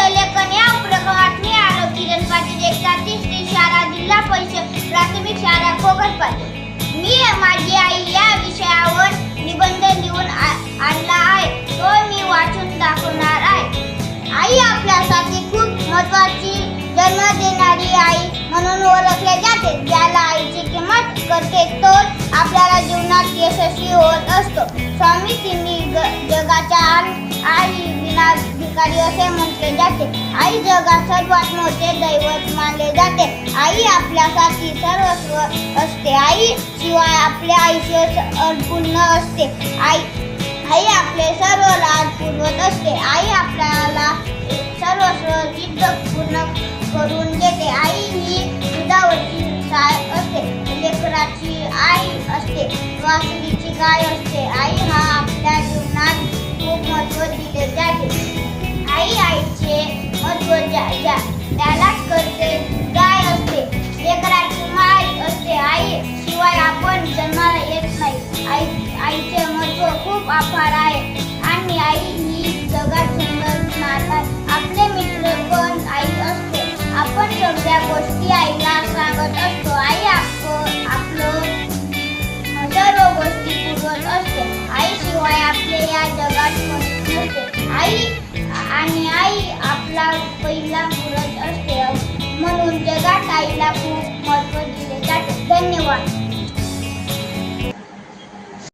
निबंध लेखन या उपक्रमात मी आरव किरण पाटील एकता शाळा जिल्हा परिषद प्राथमिक शाळा कोकणपाडी मी माझी आई या विषयावर निबंध लिहून आ- आणला आहे. तो मी वाचून दाखवणार आहे. आई आपल्यासाठी खूप महत्वाची जन्म देणारी आई म्हणून ओळखले जाते. ज्याला आईची किंमत करते तो आपल्याला जीवनात यशस्वी होत असतो. स्वामी तिन्ही जगाच्या विना असे म्हटले जाते. आई जगात सर्वात मोठे दैवत मानले जाते. आई आपल्यासाठी सर्वस्व असते. आई शिवाय आपले आयुष्य स- अपूर्ण असते. आई आई आपले सर्व लाज पुरवत असते. आई आपल्याला सर्वस्व जिद्द पूर्ण करून देते आई ही दुधावरची साय असते. लेकराची आई असते. वासरीची गाय असते. आई ज्या करते. गाय असते? लेकराची असते आई. शिवाय आपण जन्माला येत नाही. आई आईचे महत्त्व खूप अपार आहे. आणि आई ही जगात सुंदर आपले मित्र पण आई असते. आपण सगळ्या गोष्टी आईला सांगत असतो. आई आपलं सर्व गोष्टी पुरवत असते. आई शिवाय आपले या जगात नसते. आई आणि आपला पहिला पुरत असते. म्हणून जगात आईला खूप महत्त्व दिले जाते. धन्यवाद.